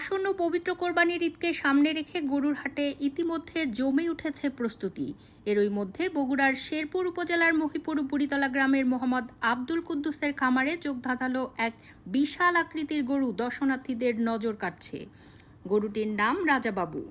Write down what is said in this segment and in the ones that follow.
আসন্ন পবিত্র কোরবানির ঈদকে সামনে রেখে গরুর হাটে ইতিমধ্যে জমে উঠেছে প্রস্তুতি। এরই মধ্যে বগুড়ার শেরপুর উপজেলার মহিপুর বুড়িতলা গ্রামের মোহাম্মদ আব্দুল কুদ্দুসের খামারে চোখ ধাঁধালো এক বিশাল আকৃতির গরু দর্শনার্থীদের নজর কাটছে। গরুটির নাম রাজাবাবু।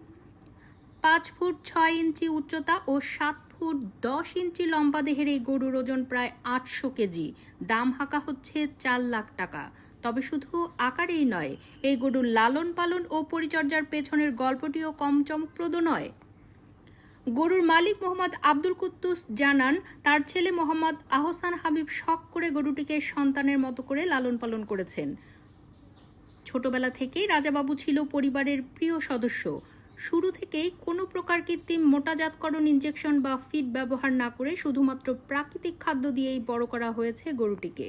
পাঁচ ফুট ছয় ইঞ্চি উচ্চতা ও সাত ফুট দশ ইঞ্চি লম্বা দেহের এই গরুর ওজন প্রায় আটশো কেজি। দাম হাঁকা হচ্ছে চার লাখ টাকা। তবে শুধু আকারেই নয়, এই গরুর লালন পালন ও পরিচর্যার পেছনের গল্পটিও কম চমকপ্রদ নয়। গরুর মালিক মোহাম্মদ আব্দুল কুদ্দুস জানান, তার ছেলে মোহাম্মদ আহসান হাবিব শখ করে গরুটিকে সন্তানের মতো করে লালন পালন করেছেন। ছোটবেলা থেকেই রাজাবাবু ছিল পরিবারের প্রিয় সদস্য। শুরু থেকেই কোনো প্রকার কৃত্রিম মোটাজাতকরণ ইনজেকশন বা ফিড ব্যবহার না করে শুধুমাত্র প্রাকৃতিক খাদ্য দিয়েই বড় করা হয়েছে গরুটিকে।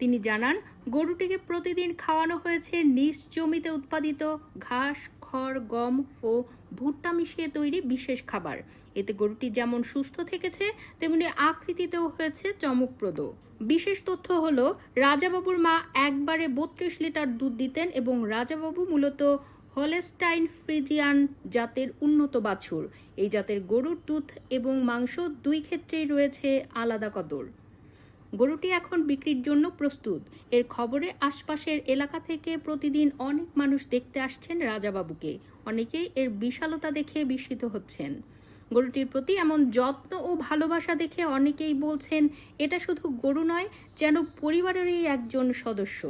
তিনি জানান, গরুটিকে প্রতিদিন খাওয়ানো হয়েছে নিজ জমিতে উৎপাদিত ঘাস, খড়, গম ও ভুট্টা মিশিয়ে তৈরি বিশেষ খাবার। এতে গরুটি যেমন সুস্থ থেকেছে, তেমনি আকৃতিতেও হয়েছে চমকপ্রদ। বিশেষ তথ্য হলো, রাজাবাবুর মা একবারে বত্রিশ লিটার দুধ দিতেন এবং রাজাবাবু মূলত হলেস্টাইন ফ্রিজিয়ান জাতের উন্নত বাছুর। এই জাতের গরুর দুধ এবং মাংস দুই ক্ষেত্রেই রয়েছে আলাদা কদর। গরুটি এখন বিক্রির জন্য প্রস্তুত। এর খবরে আশপাশের এলাকা থেকে প্রতিদিন অনেক মানুষ দেখতে আসছেন রাজাবাবুকে। অনেকেই এর বিশালতা দেখে বিস্মিত হচ্ছেন। গরুটির প্রতি এমন যত্ন ও ভালোবাসা দেখে অনেকেই বলছেন, এটা শুধু গরু নয়, যেন পরিবারেরই একজন সদস্য।